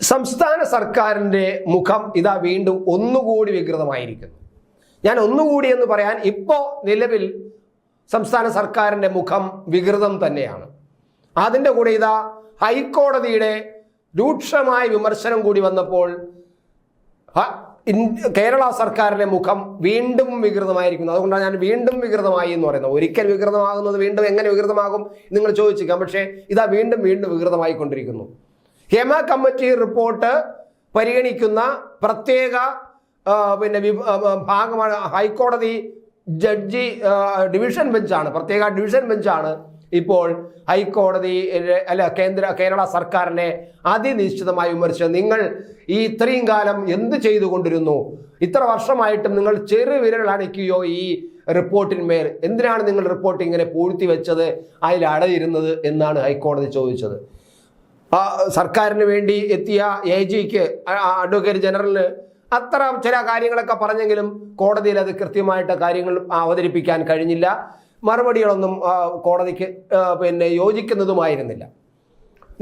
സംസ്ഥാന സർക്കാരിന്റെ മുഖം ഇതാ വീണ്ടും ഒന്നുകൂടി വികൃതമായിരിക്കുന്നു. ഞാൻ ഒന്നുകൂടി എന്ന് പറയാൻ ഇപ്പോൾ നിലവിൽ സംസ്ഥാന സർക്കാരിന്റെ മുഖം വികൃതം തന്നെയാണ്. അതിന്റെ കൂടെ ഇതാ ഹൈക്കോടതിയുടെ രൂക്ഷമായ വിമർശനം കൂടി വന്നപ്പോൾ കേരള സർക്കാരിന്റെ മുഖം വീണ്ടും വികൃതമായിരിക്കുന്നു. അതുകൊണ്ടാണ് ഞാൻ വീണ്ടും വികൃതമായി എന്ന് പറയുന്നത്. ഒരിക്കൽ വികൃതമാകുന്നത് വീണ്ടും എങ്ങനെ വികൃതമാകും നിങ്ങൾ ചോദിച്ചേക്കാം പക്ഷേ ഇതാ വീണ്ടും വീണ്ടും വികൃതമായിക്കൊണ്ടിരിക്കുന്നു. ഹേമ കമ്മിറ്റി റിപ്പോർട്ട് പരിഗണിക്കുന്ന പ്രത്യേക പിന്നെ ഭാഗമാണ് ഹൈക്കോടതി ജഡ്ജി ഡിവിഷൻ ബെഞ്ചാണ്. പ്രത്യേക ഡിവിഷൻ ബെഞ്ചാണ് ഇപ്പോൾ ഹൈക്കോടതി അല്ല കേന്ദ്ര കേരള സർക്കാരിനെ അതിനിശ്ചിതമായി വിമർശിച്ചത്. നിങ്ങൾ ഈ ഇത്രയും കാലം എന്ത് ചെയ്തുകൊണ്ടിരുന്നു? ഇത്ര വർഷമായിട്ടും നിങ്ങൾ ചെറുവിരൽ ഈ റിപ്പോർട്ടിന്മേൽ? എന്തിനാണ് നിങ്ങൾ റിപ്പോർട്ട് ഇങ്ങനെ പൂഴ്ത്തി വെച്ചത്? അതിൽ അടയിരുന്നത് എന്നാണ് ഹൈക്കോടതി ചോദിച്ചത്. ആ സർക്കാരിന് വേണ്ടി എത്തിയ എ ജിക്ക് അഡ്വക്കേറ്റ് ജനറലിന് അത്ര ചില കാര്യങ്ങളൊക്കെ പറഞ്ഞെങ്കിലും കോടതിയിൽ അത് കൃത്യമായിട്ട് കാര്യങ്ങൾ അവതരിപ്പിക്കാൻ കഴിഞ്ഞില്ല. മറുപടികളൊന്നും കോടതിക്ക് പിന്നെ യോജിക്കുന്നതുമായിരുന്നില്ല.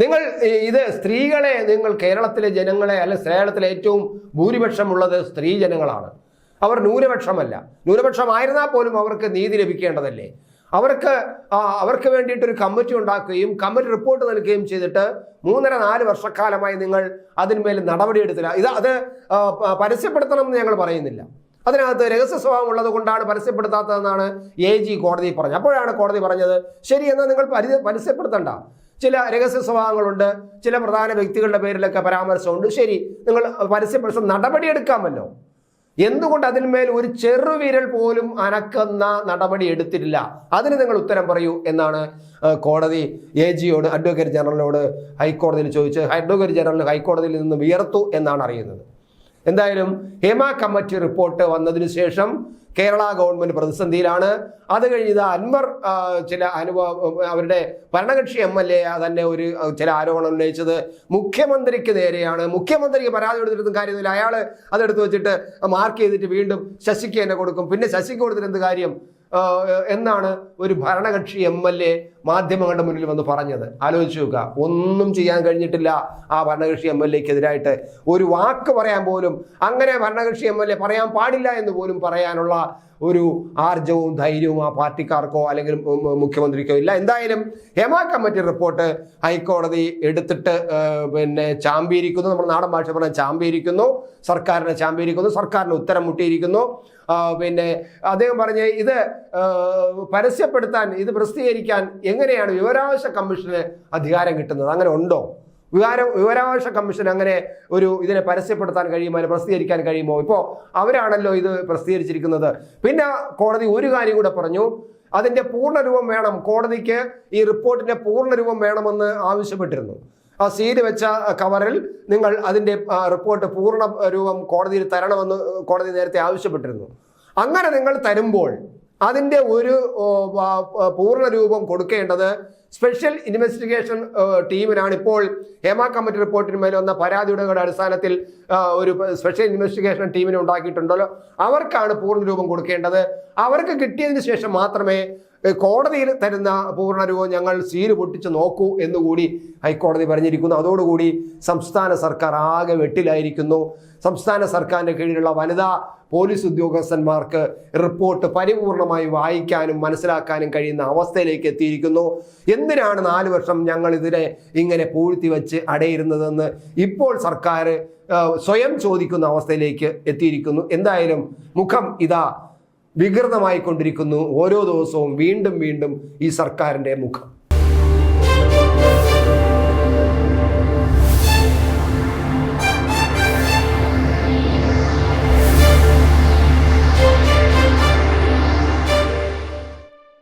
നിങ്ങൾ ഇത് സ്ത്രീകളെ നിങ്ങൾ കേരളത്തിലെ ജനങ്ങളെ അല്ലെ കേരളത്തിലെ ഏറ്റവും ഭൂരിപക്ഷമുള്ളത് സ്ത്രീ ജനങ്ങളാണ്. അവർ ന്യൂനപക്ഷമല്ല. ന്യൂനപക്ഷമായിരുന്നാൽ പോലും അവർക്ക് നീതി ലഭിക്കേണ്ടതല്ലേ? അവർക്ക് അവർക്ക് വേണ്ടിയിട്ടൊരു കമ്മിറ്റി ഉണ്ടാക്കുകയും കമ്മിറ്റി റിപ്പോർട്ട് നൽകുകയും ചെയ്തിട്ട് മൂന്നര നാല് വർഷക്കാലമായി നിങ്ങൾ അതിന്മേൽ നടപടിയെടുത്തില്ല. ഇത് അത് ആ, പരസ്യപ്പെടുത്തണം എന്ന് ഞങ്ങൾ പറയുന്നില്ല. അതിനകത്ത് രഹസ്യ സ്വഭാവം ഉള്ളത് കൊണ്ടാണ് പരസ്യപ്പെടുത്താത്തതെന്നാണ് എ ജി കോടതി പറഞ്ഞത്. അപ്പോഴാണ് കോടതി പറഞ്ഞത് ശരി എന്നാൽ നിങ്ങൾ പരി പരസ്യപ്പെടുത്തണ്ട. ചില രഹസ്യ സ്വഭാവങ്ങളുണ്ട് ചില പ്രധാന വ്യക്തികളുടെ പേരിലൊക്കെ പരാമർശമുണ്ട്. ശരി നിങ്ങൾ പരസ്യപ്പെടുത്ത നടപടിയെടുക്കാമല്ലോ. എന്തുകൊണ്ട് അതിന്മേൽ ഒരു ചെറുവിരൽ പോലും അനക്കുന്ന നടപടി എടുത്തിട്ടില്ല? അതിന് നിങ്ങൾ ഉത്തരം പറയൂ എന്നാണ് കോടതി എ ജിയോട് അഡ്വക്കേറ്റ് ജനറലിനോട് ഹൈക്കോടതിയിൽ ചോദിച്ച് അഡ്വക്കേറ്റ് ജനറൽ ഹൈക്കോടതിയിൽ നിന്ന് വിയർത്തു എന്നാണ് അറിയുന്നത്. എന്തായാലും ഹേമ കമ്മിറ്റി റിപ്പോർട്ട് വന്നതിന് ശേഷം കേരള ഗവൺമെന്റ് പ്രതിസന്ധിയിലാണ്. അത് കഴിഞ്ഞ് ഇത് അൻവർ ചില അനുഭവ അവരുടെ ഭരണകക്ഷി എം എൽ എ തന്നെ ഒരു ചില ആരോപണം ഉന്നയിച്ചത്. മുഖ്യമന്ത്രിക്ക് നേരെയാണ്. മുഖ്യമന്ത്രിക്ക് പരാതി കൊടുത്തിട്ടും കാര്യമില്ല അയാൾ അതെടുത്ത് വെച്ചിട്ട് മാർക്ക് ചെയ്തിട്ട് വീണ്ടും ശശിക്ക് തന്നെ കൊടുക്കും. പിന്നെ ശശിക്ക് കൊടുത്തിട്ട് എന്ത് കാര്യം? എന്നാണ് ഒരു ഭരണകക്ഷി എം എൽ എ മാധ്യമങ്ങളുടെ മുന്നിൽ വന്ന് പറഞ്ഞത്. ആലോചിച്ച് നോക്കുക. ഒന്നും ചെയ്യാൻ കഴിഞ്ഞിട്ടില്ല ആ ഭരണകക്ഷി എം എൽ എക്കെതിരായിട്ട്. ഒരു വാക്ക് പറയാൻ പോലും അങ്ങനെ ഭരണകക്ഷി എം എൽ എ പറയാൻ പാടില്ല എന്ന് പോലും പറയാനുള്ള ഒരു ആർജവും ധൈര്യവും ആ പാർട്ടിക്കാർക്കോ അല്ലെങ്കിൽ മുഖ്യമന്ത്രിക്കോ ഇല്ല. എന്തായാലും ഹേമ കമ്മിറ്റി റിപ്പോർട്ട് ഹൈക്കോടതി എടുത്തിട്ട് പിന്നെ ചാമ്പിയിരിക്കുന്നു. നമ്മൾ നാടൻ ഭാഷ പറഞ്ഞാൽ ചാമ്പിയിരിക്കുന്നു. സർക്കാരിനെ ചാമ്പിയിരിക്കുന്നു. സർക്കാരിന് ഉത്തരം മുട്ടിയിരിക്കുന്നു. പിന്നെ അദ്ദേഹം പറഞ്ഞ് ഇത് പരസ്യപ്പെടുത്താൻ ഇത് പ്രസിദ്ധീകരിക്കാൻ എങ്ങനെയാണ് വിവരാവകാശ കമ്മീഷന് അധികാരം കിട്ടുന്നത്? അങ്ങനെ ഉണ്ടോ? വികാരം വിവരാവകാശ കമ്മീഷൻ അങ്ങനെ ഒരു ഇതിനെ പരസ്യപ്പെടുത്താൻ കഴിയുമോ? പ്രസിദ്ധീകരിക്കാൻ കഴിയുമോ? ഇപ്പോൾ അവരാണല്ലോ ഇത് പ്രസിദ്ധീകരിച്ചിരിക്കുന്നത്. പിന്നെ കോടതി ഒരു കാര്യം കൂടെ പറഞ്ഞു. അതിന്റെ പൂർണരൂപം വേണം. കോടതിക്ക് ഈ റിപ്പോർട്ടിന്റെ പൂർണരൂപം വേണമെന്ന് ആവശ്യപ്പെട്ടിരുന്നു. ആ സീൽ വെച്ച കവറിൽ നിങ്ങൾ അതിന്റെ റിപ്പോർട്ട് പൂർണ രൂപം കോടതിയിൽ തരണമെന്ന് കോടതി നേരത്തെ ആവശ്യപ്പെട്ടിരുന്നു. അങ്ങനെ നിങ്ങൾ തരുമ്പോൾ അതിന്റെ ഒരു പൂർണ രൂപം കൊടുക്കേണ്ടത് സ്പെഷ്യൽ ഇൻവെസ്റ്റിഗേഷൻ ടീമിനാണ്. ഇപ്പോൾ ഹേമ കമ്മിറ്റി റിപ്പോർട്ടിന്മേൽ വന്ന പരാതിയുടെ അടിസ്ഥാനത്തിൽ ഒരു സ്പെഷ്യൽ ഇൻവെസ്റ്റിഗേഷൻ ടീമിനെ ഉണ്ടാക്കിയിട്ടുണ്ടല്ലോ. അവർക്കാണ് പൂർണ രൂപം കൊടുക്കേണ്ടത്. അവർക്ക് കിട്ടിയതിന് ശേഷം മാത്രമേ കോടതിയിൽ തരുന്ന പൂർണരൂപം ഞങ്ങൾ സീൽ പൊട്ടിച്ച് നോക്കൂ എന്നുകൂടി ഹൈക്കോടതി പറഞ്ഞിരിക്കുന്നു. അതോടുകൂടി സംസ്ഥാന സർക്കാർ ആകെ വെട്ടിലായിരിക്കുന്നു. സംസ്ഥാന സർക്കാരിന്റെ കീഴിലുള്ള വനിതാ പോലീസ് ഉദ്യോഗസ്ഥന്മാർക്ക് റിപ്പോർട്ട് പരിപൂർണമായി വായിക്കാനും മനസ്സിലാക്കാനും കഴിയുന്ന അവസ്ഥയിലേക്ക് എത്തിയിരിക്കുന്നു. എന്തിനാണ് നാല് വർഷം ഞങ്ങൾ ഇതിനെ ഇങ്ങനെ പൂഴ്ത്തി വെച്ച് അടയിരുന്നതെന്ന് ഇപ്പോൾ സർക്കാർ സ്വയം ചോദിക്കുന്ന അവസ്ഥയിലേക്ക് എത്തിയിരിക്കുന്നു. എന്തായാലും മുഖം ഇതാ വികൃതമായി കൊണ്ടിരിക്കുന്നു ഓരോ ദിവസവും വീണ്ടും വീണ്ടും ഈ സർക്കാരിന്റെ മുഖം.